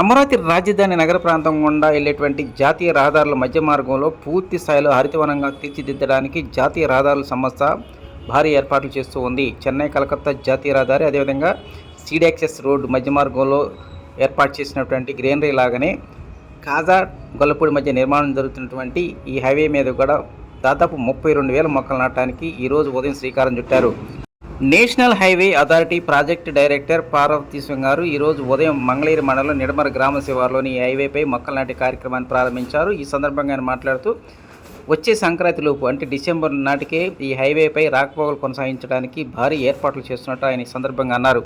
అమరావతి రాజధాని నగర ప్రాంతం గుండా వెళ్ళేటువంటి జాతీయ రహదారుల మధ్య మార్గంలో పూర్తి స్థాయిలో హరితవనంగా తీర్చిదిద్దడానికి జాతీయ రహదారుల సంస్థ భారీ ఏర్పాట్లు చేస్తూ ఉంది. చెన్నై కలకత్తా జాతీయ రహదారి అదేవిధంగా సీడాక్సెస్ రోడ్డు మధ్య మార్గంలో ఏర్పాటు చేసినటువంటి గ్రీనరీ లాగానే కాజా గొల్లపూడి మధ్య నిర్మాణం జరుగుతున్నటువంటి ఈ హైవే మీద కూడా దాదాపు ముప్పై రెండు వేల మొక్కలు నాటడానికి ఈరోజు ఉదయం శ్రీకారం చుట్టారు. National highway authority project director Parvathi Singh గారు ఈరోజు ఉదయం మంగళగిరి మండలం నిడమర గ్రామ శివారులోని ఈ హైవేపై మొక్కలు నాటి కార్యక్రమాన్ని ప్రారంభించారు. ఈ సందర్భంగా ఆయన మాట్లాడుతూ వచ్చే సంక్రాంతి లోపు అంటే డిసెంబర్ నాటికే ఈ హైవేపై రాకపోకలు కొనసాగించడానికి భారీ ఏర్పాట్లు చేస్తున్నట్టు ఆయన ఈ సందర్భంగా అన్నారు.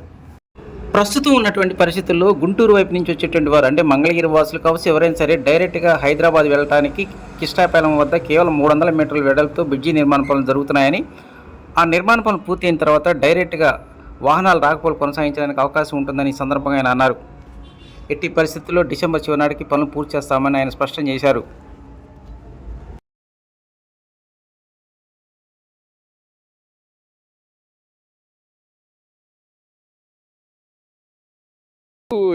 ప్రస్తుతం ఉన్నటువంటి పరిస్థితుల్లో గుంటూరు వైపు నుంచి వచ్చేటువంటి వారు అంటే మంగళగిరి వాసులు కావచ్చు ఎవరైనా సరే డైరెక్ట్గా హైదరాబాద్ వెళ్ళడానికి కిష్టాపాలెం వద్ద కేవలం మూడు వందల మీటర్ల వెడల్పుతో బ్రిడ్జి నిర్మాణ పనులు జరుగుతున్నాయని ఆ నిర్మాణ పనులు పూర్తయిన తర్వాత డైరెక్ట్గా వాహనాలు రాకపోలు కొనసాగించడానికి అవకాశం ఉంటుందని ఈ సందర్భంగా ఆయన అన్నారు. ఎట్టి పరిస్థితుల్లో డిసెంబర్ చివరి నాటికి పనులు పూర్తి చేస్తామని ఆయన స్పష్టం చేశారు.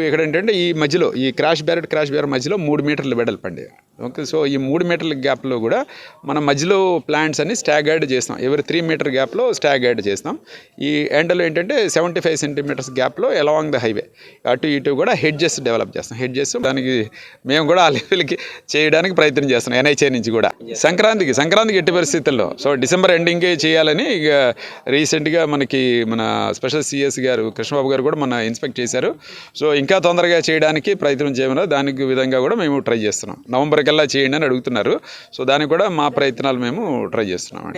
ఇక్కడ ఏంటంటే ఈ మధ్యలో ఈ క్రాష్ బ్యారెట్ క్రాష్ బ్యారెట్ మధ్యలో మూడు మీటర్లు వెడల్పండి ఓకే సో ఈ మూడు మీటర్ల గ్యాప్లో కూడా మనం మధ్యలో ప్లాంట్స్ అన్ని స్టాగర్డ్ చేస్తాం. ఎవరి త్రీ మీటర్ గ్యాప్లో స్టాగర్డ్ చేస్తాం. ఈ ఎండలో ఏంటంటే సెవెంటీ ఫైవ్ సెంటీమీటర్స్ గ్యాప్లో అలాంగ్ ద హైవే అటు ఇటు కూడా హెడ్జెస్ డెవలప్ చేస్తాం. హెడ్జెస్ దానికి మేము కూడా ఆ లెవెల్కి చేయడానికి ప్రయత్నం చేస్తున్నాం ఎన్ఐచే నుంచి కూడా. సంక్రాంతికి సంక్రాంతికి ఎట్టి పరిస్థితుల్లో సో డిసెంబర్ ఎండింగే చేయాలని ఇక రీసెంట్గా మనకి మన స్పెషల్ సిఎస్ గారు కృష్ణబాబు గారు కూడా మన ఇన్స్పెక్ట్ చేశారు. సో ఇంకా తొందరగా చేయడానికి ప్రయత్నం చేయమని దానికి విధంగా కూడా మేము ట్రై చేస్తున్నాం. నవంబర్ కల్లా చేయండి అని అడుగుతున్నారు. సో దానికి కూడా మా ప్రయత్నాలు మేము ట్రై చేస్తున్నాం